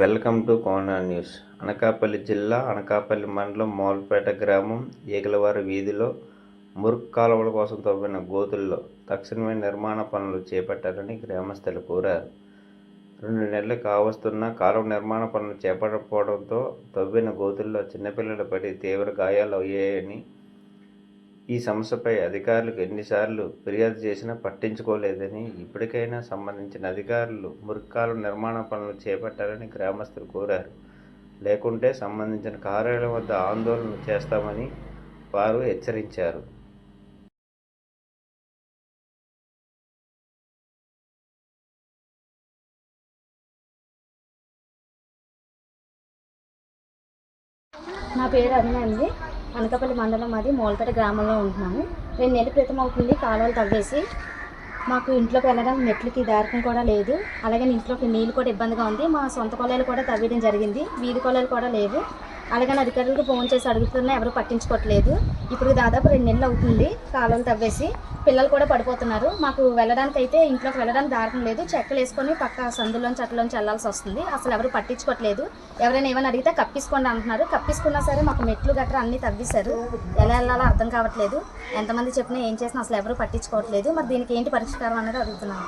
Welcome to Kona news. Anakapalli జిల్లా అనకాపల్లి మండలం మోల్పేట గ్రామం ఏగలవారి వీధిలో మురుక్ కాలువల కోసం తవ్విన గోతుల్లో తక్షణమే నిర్మాణ పనులు చేపట్టాలని గ్రామస్తులు కోరారు. రెండు నెలలు కావస్తున్న కాలువ నిర్మాణ పనులు చేపట్టకపోవడంతో తవ్విన గోతుల్లో చిన్నపిల్లలు పడి తీవ్ర గాయాలు అయ్యాయని ఈ సమస్యపై అధికారులకు ఎన్నిసార్లు ఫిర్యాదు చేసినా పట్టించుకోలేదని ఇప్పటికైనా సంబంధించిన అధికారులు మురికాలు నిర్మాణ పనులు చేపట్టాలని గ్రామస్తులు కోరారు. లేకుంటే సంబంధించిన కార్యాలయం వద్ద ఆందోళన చేస్తామని వారు హెచ్చరించారు. నా పేరు అరుణ అండి అనకాపల్లి మండలం అది మోల్పేట గ్రామంలో ఉంటున్నాము. రెండు నెలల క్రితం అవుతుంది కాలువలు తవ్వేసి మాకు ఇంట్లోకి వెళ్ళడం మెట్లకి దారికం కూడా లేదు. అలాగే ఇంట్లోకి నీళ్ళు కూడా ఇబ్బందిగా ఉంది. మా సొంత కొలాయిలు కూడా తవ్వేయడం జరిగింది. వీధి కొలాయిలు కూడా లేవు. అలాగని అధికారులకు ఫోన్ చేసి అడుగుతున్నా ఎవరు పట్టించుకోవట్లేదు. ఇప్పుడు దాదాపు రెండు నెలలు అవుతుంది కాలువలు తవ్వేసి. పిల్లలు కూడా పడిపోతున్నారు. మాకు వెళ్ళడానికి అయితే ఇంట్లోకి వెళ్ళడానికి దారికం లేదు. చెక్కలు వేసుకొని పక్క సందులోంచి అట్లోంచి వెళ్ళాల్సి వస్తుంది. అసలు ఎవరు పట్టించుకోవట్లేదు. ఎవరైనా ఏమైనా అడిగితే కప్పించుకోండి అంటున్నారు. కప్పించుకున్నా సరే మాకు మెట్లు గట్రా అన్ని తవ్వేశారు. ఎలా వెళ్ళాలో అర్థం కావట్లేదు. ఎంతమంది చెప్పినా ఏం చేసినా అసలు ఎవరు పట్టించుకోవట్లేదు. మరి దీనికి ఏంటి పరిష్కారం అనేది అడుగుతున్నాను.